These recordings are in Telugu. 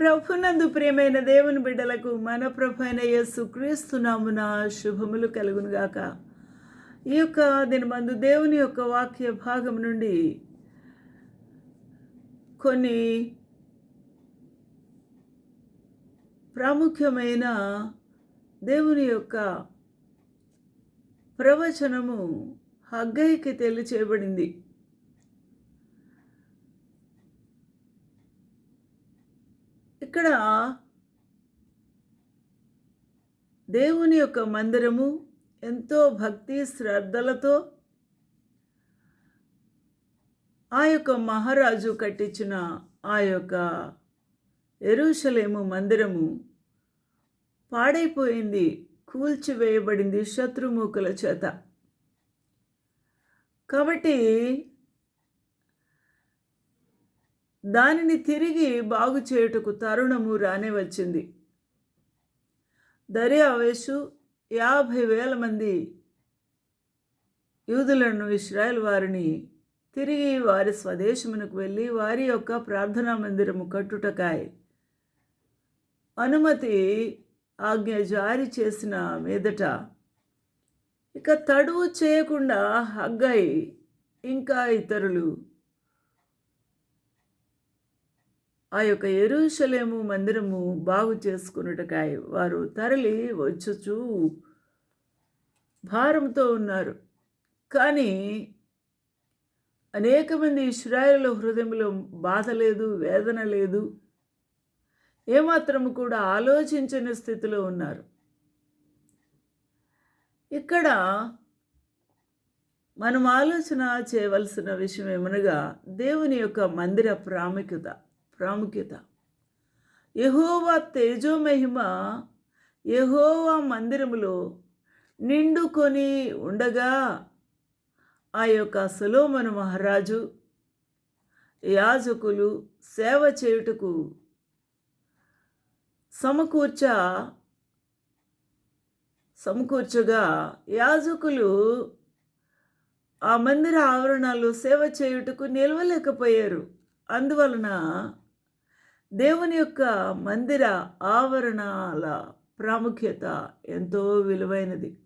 ప్రభునందు ప్రియమైన దేవుని బిడ్డలకు మన ప్రభు అయిన యేసు క్రీస్తునామున శుభములు కలుగునుగాక. ఈ యొక్క దినమందు దేవుని యొక్క వాక్య భాగం నుండి కొన్ని ప్రాముఖ్యమైన దేవుని యొక్క ప్రవచనము హగ్గైకి తెలియచేయబడింది. ఇక్కడ దేవుని యొక్క మందిరము ఎంతో భక్తి శ్రద్ధలతో ఆ యొక్క మహారాజు కట్టించిన ఆ యొక్క ఎరుషలేము మందిరము పాడైపోయింది కూల్చివేయబడింది శత్రుమూకల చేత. కాబట్టి దానిని తిరిగి బాగు చేయుటకు తరుణము రానే వచ్చింది దర్యావేషు యాభై వేల మంది యూదులను ఇస్రాయల్ వారిని తిరిగి వారి స్వదేశమునకు వెళ్ళి వారి యొక్క ప్రార్థనా మందిరము కట్టుటకాయ. అనుమతి ఆజ్ఞ జారీ చేసిన మీదట ఇక తడువు చేయకుండా హగ్గై ఇంకా ఇతరులు ఆ యొక్క ఎరుషలేము మందిరము బాగు చేసుకున్నటకాయ వారు తరలి వచ్చుచు భారంతో ఉన్నారు. కానీ అనేక మంది ఇస్రాయేల్ హృదయంలో బాధ లేదు వేదన లేదు. ఏమాత్రము కూడా ఆలోచించని స్థితిలో ఉన్నారు. ఇక్కడ మనం ఆలోచన చేయవలసిన విషయం ఏమనగా దేవుని యొక్క మందిర ప్రాముఖ్యత. ప్రాముఖ్యత. యహోవా తేజోమహిమ యహోవా మందిరములో నిండుకొని ఉండగా ఆ యొక్క సులోమను మహారాజు యాజకులు సేవ చేయుటకు సమకూర్చ సమకూర్చగా యాజకులు ఆ మందిర ఆవరణాలు సేవ చేయుటకు నిలవలేకపోయారు. అందువలన దేవుని యొక్క మందిర ఆవరణాల ప్రాముఖ్యత ఎంతో విలువైనది.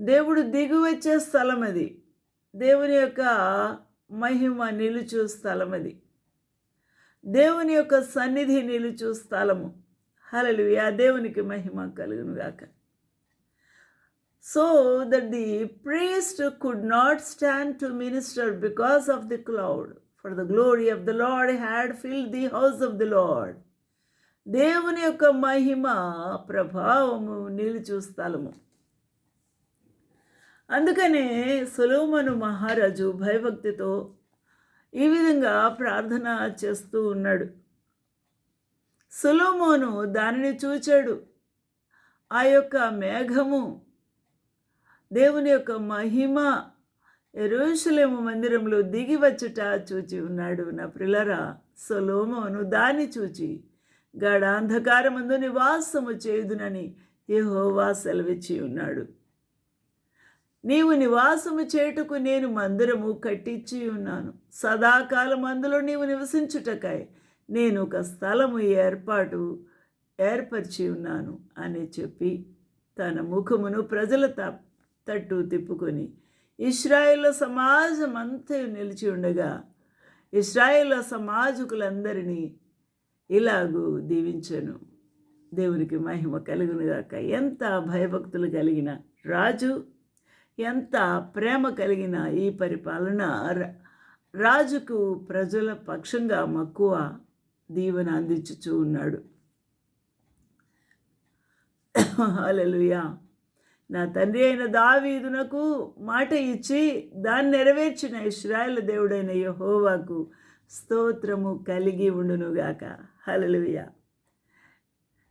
దేవుడు దిగువచ్చే స్థలం అది దేవుని యొక్క మహిమ నిలుచు స్థలం అది దేవుని యొక్క సన్నిధి నిలుచు స్థలము. హలలు ఆ దేవునికి మహిమ కలుగును గాక. So that the priest could not stand to minister because of the cloud. For the glory of the Lord had fill the house of the Lord దేవుని యొక్క మహిమ ప్రభావము నిలుచు స్థలము. అందుకనే సులోమను మహారాజు భయభక్తితో ఈ విధంగా ప్రార్థన చేస్తూ ఉన్నాడు. సులోమోను దానిని చూచాడు. ఆ యొక్క మేఘము దేవుని యొక్క మహిమ ఎరుషలేము మందిరంలో దిగి వచ్చుట చూచి ఉన్నాడు నా ప్రిలరా సొలోమోను దాన్ని చూచి. గాఢాంధకారమందు నివాసము చేయుదునని యహోవా సెలవిచ్చి ఉన్నాడు. నీవు నివాసము చేయుటకు నేను మందిరము కట్టించి ఉన్నాను. సదాకాలం అందులో నీవు నివసించుటకై నేను ఒక స్థలము ఏర్పాటు ఏర్పరిచి ఉన్నాను అని చెప్పి తన ముఖమును ప్రజల త తట్టు తిప్పుకొని ఇస్రాయేల్ సమాజం అంతా నిలిచి ఉండగా ఇస్రాయేల్ సమాజకులందరినీ ఇలాగూ దీవించను. దేవునికి మహిమ కలుగునుగాక ఎంత భయభక్తులు కలిగిన రాజు ఎంత ప్రేమ కలిగిన ఈ పరిపాలన రాజుకు ప్రజల పక్షంగా మక్కువ దీవెన అందించుచూ ఉన్నాడు. అలలుయా నా తండ్రి అయిన దావీదునకు మాట ఇచ్చి దాన్ని నెరవేర్చిన ఇస్రాయల్ దేవుడైన యహోవాకు స్తోత్రము కలిగి ఉండునుగాక. హలలుయ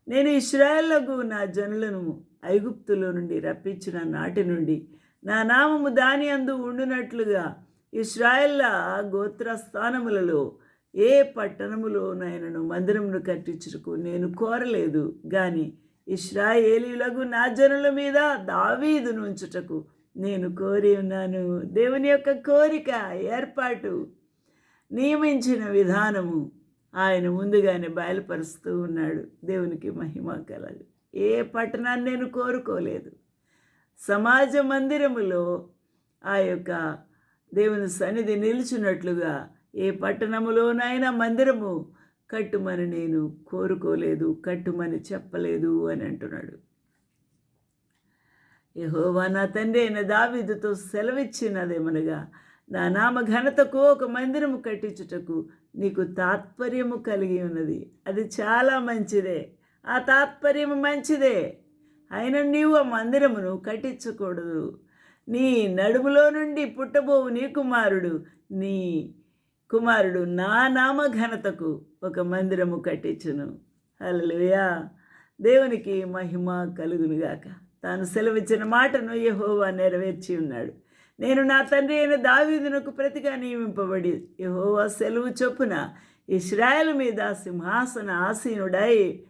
నేను ఇస్రాయల్లకు నా జనులను ఐగుప్తులో నుండి రప్పించిన నాటి నుండి నా నామము దాని అందు ఉండునట్లుగా ఇస్రాయల్ల గోత్ర స్థానములలో ఏ పట్టణములోనైనను మందిరమును కట్టించుటకు నేను కోరలేదు. కానీ ఇస్రాయేలీలకు నా జనుల మీద దావీదు నుంచుటకు నేను కోరి ఉన్నాను. దేవుని యొక్క కోరిక ఏర్పాటు నియమించిన విధానము ఆయన ముందుగానే బయలుపరుస్తూ ఉన్నాడు. దేవునికి మహిమ కలదు. ఏ పట్టణాన్ని నేను కోరుకోలేదు. సమాజ మందిరములో ఆ యొక్క దేవుని సన్నిధి నిలిచినట్లుగా ఏ పట్టణములోనైనా మందిరము కట్టుమని నేను కోరుకోలేదు కట్టుమని చెప్పలేదు అని అంటున్నాడు. యహోవా నా తండ్రి అయిన దావీదుతో సెలవిచ్చినదేమనగా నా నామ ఘనతకు ఒక మందిరము కట్టించుటకు నీకు తాత్పర్యము కలిగి ఉన్నది. అది చాలా మంచిదే. ఆ తాత్పర్యము మంచిదే. అయినా నీవు ఆ మందిరమును కట్టించకూడదు. నీ నడుములో నుండి పుట్టబోవు నీ కుమారుడు నీ కుమారుడు నా నామ ఘనతకు ఒక మందిరము కట్టించును. హల్లెలూయా. దేవునికి మహిమ కలుగునుగాక. తాను సెలవిచ్చిన మాటను యెహోవా నెరవేర్చి ఉన్నాడు. నేను నా తండ్రి అయిన దావీదునకు ప్రతిగా నియమింపబడి యహోవా సెలవు చొప్పున ఇస్రాయల్ మీద సింహాసన ఆసీనుడై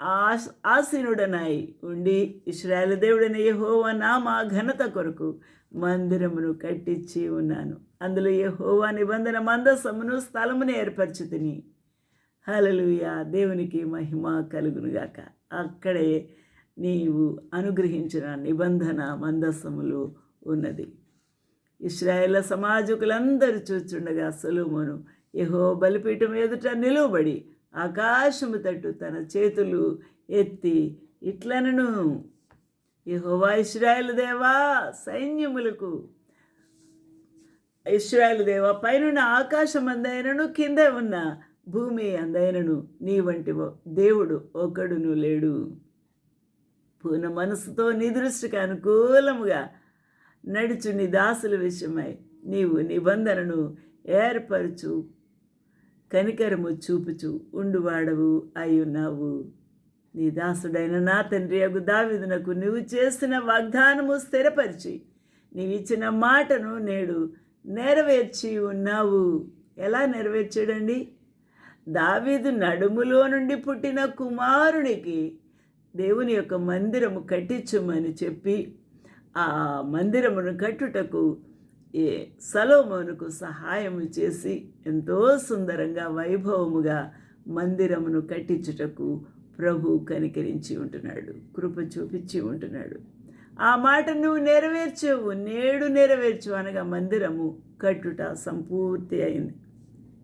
ఆస్ ఆసీనుడనై ఉండి ఇస్రాయల్ దేవుడైన యెహోవా నామ ఘనత కొరకు మందిరమును కట్టించి ఉన్నాను. అందులో యెహోవా నిబంధన మందసమును స్థలమును ఏర్పరచు తిని హలలుయ దేవునికి మహిమ కలుగునుగాక. అక్కడే నీవు అనుగ్రహించిన నిబంధన మందస్సములు ఉన్నది. ఇస్రాయేల్ సమాజకులందరూ చూచుండగా సులుమును యహో బలిపీఠం ఎదుట నిలువబడి ఆకాశము తట్టు తన చేతులు ఎత్తి ఇట్లనను. యహోవా ఇస్రాయేల్ దేవా సైన్యములకు. ఇస్రాయేల్ దేవా పైనున్న ఆకాశం అందైనను కింద ఉన్న భూమి అందైనను నీ వంటి ఓ- దేవుడు ఒకడును లేడు. పూర్ణ మనసుతో నీ దృష్టికి అనుకూలముగా నడుచు నీ దాసుల విషయమై నీవు నిబంధనను ఏర్పరచు కనికరము చూపుచు ఉండువాడవు అయి ఉన్నావు నీ దాసుడైన నా తండ్రి అగు దావిదునకు నువ్వు చేసిన వాగ్దానము స్థిరపరిచి నీవిచ్చిన మాటను నేడు నెరవేర్చి ఉన్నావు. ఎలా నెరవేర్చాడండి? దావీదు నడుములో నుండి పుట్టిన కుమారునికి దేవుని యొక్క మందిరము కట్టించుమని చెప్పి ఆ మందిరమును కట్టుటకు ఏ సలోమోనుకు సహాయము చేసి ఎంతో సుందరంగా వైభవముగా మందిరమును కట్టించుటకు ప్రభు కనికరించి ఉంటున్నాడు కృప చూపించి ఉంటున్నాడు. ఆ మాట నువ్వు నెరవేర్చేవు నేడు నెరవేర్చు అనగా మందిరము కట్టుట సంపూర్తి అయింది.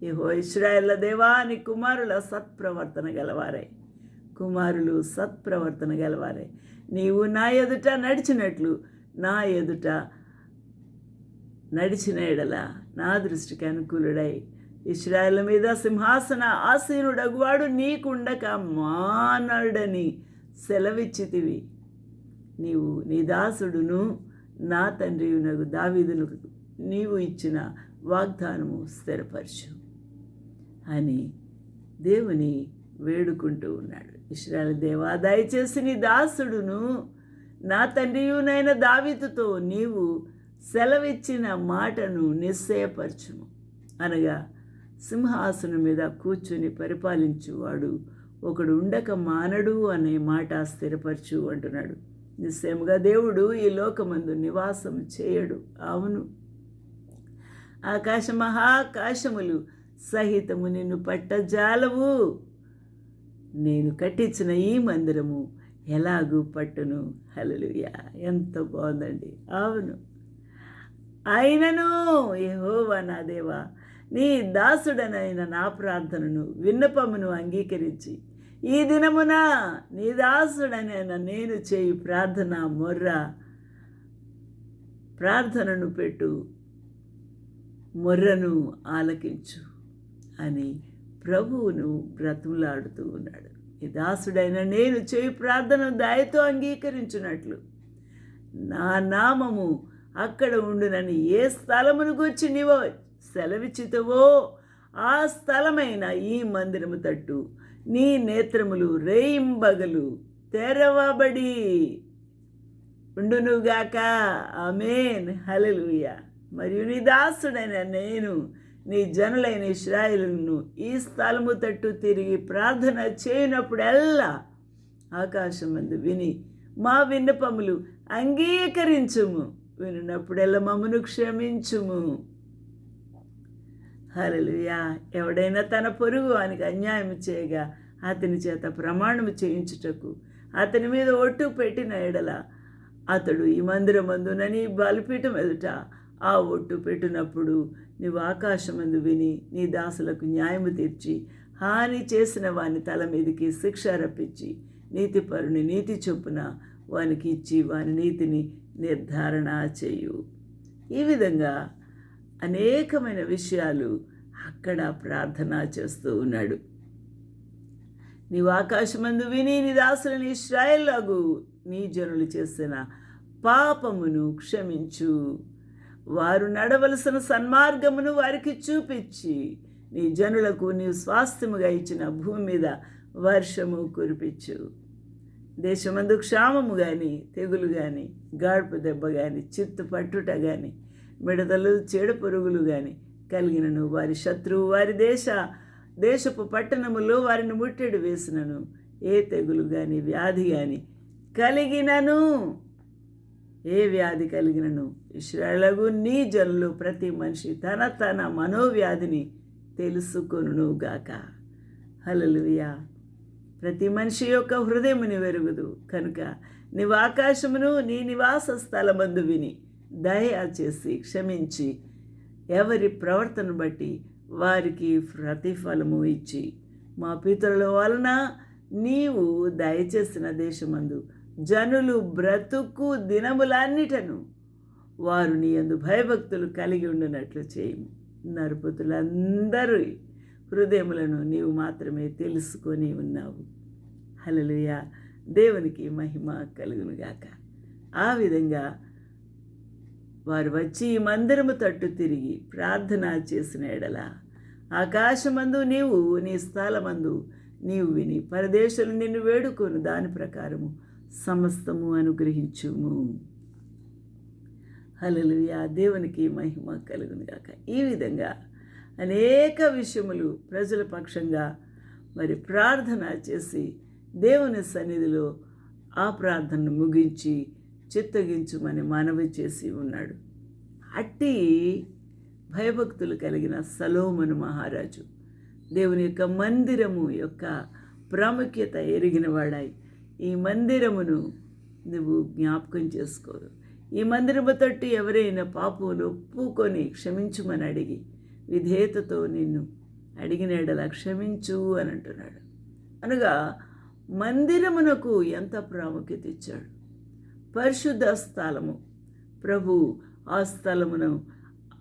ఏహో ఇస్రాయల్ల దేవా నీ కుమారుల సత్ప్రవర్తన గలవారై. కుమారులు సత్ప్రవర్తన గలవారై. నీవు నా ఎదుట నడిచినట్లు నా ఎదుట నడిచిన ఎడల నా దృష్టికి అనుకూలుడై. ఇస్రాయల్ మీద సింహాసన ఆసీనుడగువాడు నీకుండక మానడని సెలవిచ్చితివి. నీవు నీ దాసుడును నా తండ్రియునగు దావీదును నీవు ఇచ్చిన వాగ్దానము స్థిరపరచు. అని దేవుని వేడుకుంటూ ఉన్నాడు. ఇస్రాయల్ దేవా దయచేసి నీ దాసుడును నా తండ్రియునైన దావితుతో నీవు సెలవిచ్చిన మాటను నిశ్చయపరచుము. అనగా సింహాసనం మీద కూర్చుని పరిపాలించువాడు ఒకడు ఉండక మానడు అనే మాట స్థిరపరచు అంటున్నాడు. నిశ్చయముగా దేవుడు ఈ లోకమందు నివాసం చేయడు. అవును. ఆకాశ మహాకాశములు సహితము నిన్ను పట్టజాలవు. నేను కట్టించిన ఈ మందిరము ఎలాగూ పట్టును. హలలుయా ఎంత బాగుందండి. అవును. అయినను యెహోవా నా దేవా నీ దాసుడనైన నా ప్రార్థనను విన్నపమును అంగీకరించి ఈ దినమున నీ దాసుడనైన నేను చేయి ప్రార్థన మొర్ర ప్రార్థనను పెట్టు మొర్రను ఆలకించు. అని ప్రభువును బ్రతులాడుతూ ఉన్నాడు. ఈ దాసుడైన నేను చేయి ప్రార్థన దయతో అంగీకరించినట్లు. నా నామము అక్కడ ఉండునని ఏ స్థలమును గురించి నీవో సెలవిచ్చితవో ఆ స్థలమైన ఈ మందిరము తట్టు నీ నేత్రములు రేయింబగలు తెరవబడి ఉండునుగాక. ఆమెన్. హలలుయ మరియు నీ దాసుడైన నేను నీ జనులైన ఇస్రాయిలను ఈ స్థలము తట్టు తిరిగి ప్రార్థన చేయనప్పుడల్లా ఆకాశమందు విని మా విన్నపములు అంగీకరించుము. వినినప్పుడల్లా మమ్మను క్షమించుము. హలలుయా ఎవడైనా తన పొరుగు వానికి అన్యాయం చేయగా అతని చేత ప్రమాణము చేయించుటకు అతని మీద ఒట్టు పెట్టిన ఎడల అతడు ఈ మందిరమందునని బలిపీఠం ఎదుట ఆ ఒట్టు పెట్టినప్పుడు నీవు ఆకాశమందు విని నీ దాసులకు న్యాయము తీర్చి హాని చేసిన వాని తల మీదకి శిక్ష రప్పించి నీతిపరుని నీతి చొప్పున వానికి ఇచ్చి వాని నీతిని నిర్ధారణ చేయు. ఈ విధంగా అనేకమైన విషయాలు అక్కడ ప్రార్థన చేస్తూ ఉన్నాడు. నీవు ఆకాశమందు విని నీ దాసులని ఇస్రాయల్లాగు నీ జనులు చేసిన పాపమును క్షమించు. వారు నడవలసిన సన్మార్గమును వారికి చూపించి నీ జనులకు నీవు స్వాస్థ్యముగా ఇచ్చిన భూమి మీద వర్షము కురిపించు. దేశమందు క్షామము కానీ తెగులు కానీ గాడుపు దెబ్బ కానీ చిత్తు పట్టుట కానీ మిడతలు చెడ పురుగులు కానీ కలిగినను. వారి శత్రువు వారి దేశ దేశపు పట్టణములో వారిని ముట్టడి వేసినను. ఏ తెగులు కానీ వ్యాధి కానీ కలిగినను. ఏ వ్యాధి కలిగినను? ఇస్రాయలకు నీ జనులు ప్రతి మనిషి తన తన మనోవ్యాధిని తెలుసుకొనుగాక హలలుయా ప్రతి మనిషి యొక్క హృదయముని వెరుగుదు. కనుక నీవు ఆకాశమును నీ నివాస స్థలమందు విని దయ చేసి క్షమించి ఎవరి ప్రవర్తన బట్టి వారికి ప్రతిఫలము ఇచ్చి మా పితరుల వలన నీవు దయచేసిన దేశమందు జనులు బ్రతుకు దినములన్నిటను. వారు నీ అందు భయభక్తులు కలిగి ఉండినట్లు చేయము. నరుపుతులందరూ హృదయములను నీవు మాత్రమే తెలుసుకొని ఉన్నావు. హలలుయ దేవునికి మహిమ కలుగునుగాక. ఆ విధంగా వారు వచ్చి ఈ మందిరము తట్టు తిరిగి ప్రార్థన చేసిన ఎడల ఆకాశమందు నీవు నీ స్థలమందు నీవు విని పరదేశులు నిన్ను వేడుకొని దాని ప్రకారము సమస్తము అనుగ్రహించుము. హలలుయా దేవునికి మహిమ కలుగును గాక. ఈ విధంగా అనేక విషయములు ప్రజల పక్షంగా మరి ప్రార్థన చేసి దేవుని సన్నిధిలో ఆ ప్రార్థనను ముగించి చిత్తగించుమని మనవి చేసి ఉన్నాడు. అట్టి భయభక్తులు కలిగిన సలోమను మహారాజు దేవుని యొక్క మందిరము యొక్క ప్రాముఖ్యత ఎరిగిన వాడాయి ఈ మందిరమును నువ్వు జ్ఞాపకం చేసుకోదు ఈ మందిరము తట్టు ఎవరైనా పాపమును ఒప్పుకొని క్షమించుమని అడిగి విధేయతతో నిన్ను అడిగిన క్షమించు అని అంటున్నాడు. అనగా మందిరమునకు ఎంత ప్రాముఖ్యత ఇచ్చాడు? పరిశుద్ధ స్థలము. ప్రభు ఆ స్థలమును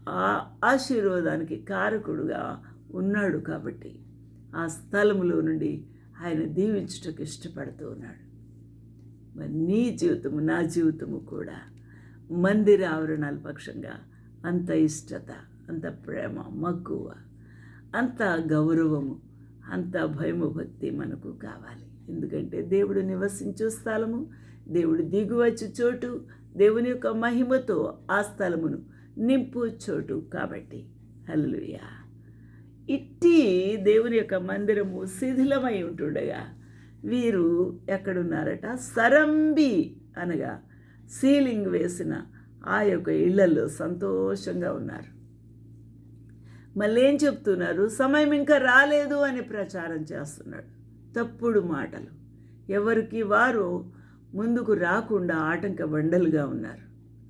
ఆ ఆశీర్వాదానికి కారకుడుగా ఉన్నాడు కాబట్టి ఆ స్థలములో నుండి ఆయన దీవించటకు ఇష్టపడుతూ ఉన్నాడు. మరి నీ జీవితము నా జీవితము కూడా మందిర ఆవరణాల పక్షంగా అంత ఇష్టత అంత ప్రేమ మక్కువ అంత గౌరవము అంత భయము భక్తి మనకు కావాలి. ఎందుకంటే దేవుడు నివసించు స్థలము దేవుడు దిగువచ్చు చోటు దేవుని యొక్క మహిమతో ఆ స్థలమును నింపు చోటు కాబట్టి. హల్లుయా ఇట్టి దేవుని యొక్క మందిరము శిథిలమై ఉంటుండగా వీరు ఎక్కడున్నారట? సరంబి అనగా సీలింగ్ వేసిన ఆ యొక్క ఇళ్ళలో సంతోషంగా ఉన్నారు. మళ్ళీ ఏం చెప్తున్నారు? సమయం ఇంకా రాలేదు అని ప్రచారం చేస్తున్నాడు. తప్పుడు మాటలు. ఎవరికి వారు ముందుకు రాకుండా ఆటంక బండలుగా ఉన్నారు.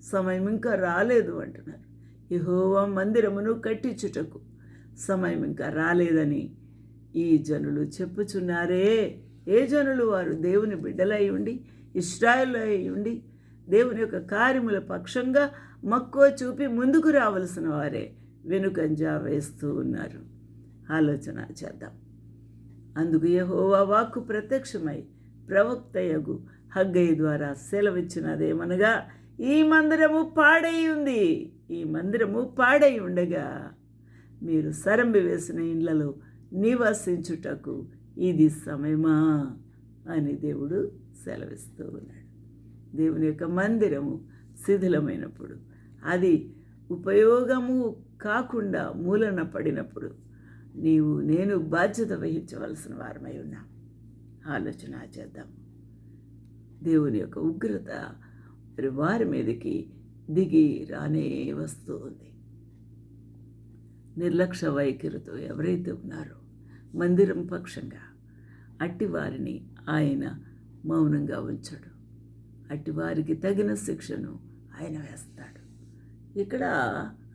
సమయం ఇంకా రాలేదు అంటున్నారు. యహోవా మందిరమును కట్టించుటకు సమయం ఇంకా రాలేదని ఈ జనులు చెప్పుచున్నారే. ఏ జనులు? వారు దేవుని బిడ్డలై ఉండి ఇస్రాయల్ అయి ఉండి దేవుని యొక్క కార్యముల పక్షంగా మక్కువ చూపి ముందుకు రావలసిన వారే వెనుకంజా వేస్తూ ఉన్నారు. ఆలోచన చేద్దాం. అందుకు యహోవా వాక్కు ప్రత్యక్షమై ప్రవక్తయగు హగ్గయ్య ద్వారా సెలవిచ్చినదేమనగా ఈ మందిరము పాడై ఉంది. ఈ మందిరము పాడై ఉండగా మీరు సరంబి వేసిన ఇండ్లలో నివసించుటకు ఇది సమయమా? అని దేవుడు సెలవిస్తూ ఉన్నాడు. దేవుని యొక్క మందిరము శిథిలమైనప్పుడు అది ఉపయోగము కాకుండా మూలన పడినప్పుడు నీవు నేను బాధ్యత వహించవలసిన వారమై ఉన్నాం. ఆలోచన చేద్దాం. దేవుని యొక్క ఉగ్రత మరి వారి మీదకి దిగి రానే వస్తూ ఉంది. నిర్లక్ష్య వైఖరితో ఎవరైతే ఉన్నారో మందిరం పక్షంగా అట్టి వారిని ఆయన మౌనంగా ఉంచడు. అట్టి వారికి తగిన శిక్షను ఆయన వేస్తాడు. ఇక్కడ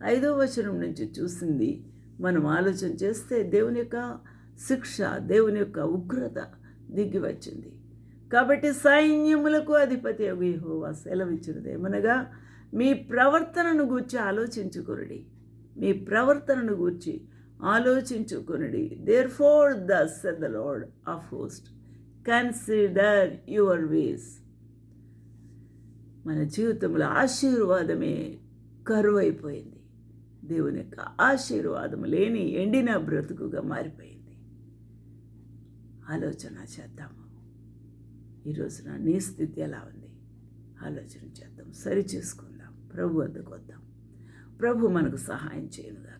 ఐదో వచనం నుంచి చూసింది మనం ఆలోచన చేస్తే దేవుని యొక్క శిక్ష దేవుని యొక్క ఉగ్రత దిగి వచ్చింది. కాబట్టి సైన్యములకు అధిపతి యెహోవా సెలవిచ్చినది ఏమనగా మీ ప్రవర్తనను గూర్చి ఆలోచించుకురుడి మీ ప్రవర్తనను గూర్చి ఆలోచించుకొనిడి. Therefore the said the Lord of host consider your ways మన జీవితంలో ఆశీర్వాదమే కరువైపోయింది. దేవుని యొక్క ఆశీర్వాదం లేని ఎండిన బ్రతుకుగా మారిపోయింది. ఆలోచన చేద్దాము. ఈరోజున నీ స్థితి ఎలా ఉంది? ఆలోచన చేద్దాం. సరి చేసుకుందాం. ప్రభు వద్దకు వద్దాం. ప్రభు మనకు సహాయం చేయనుగాక.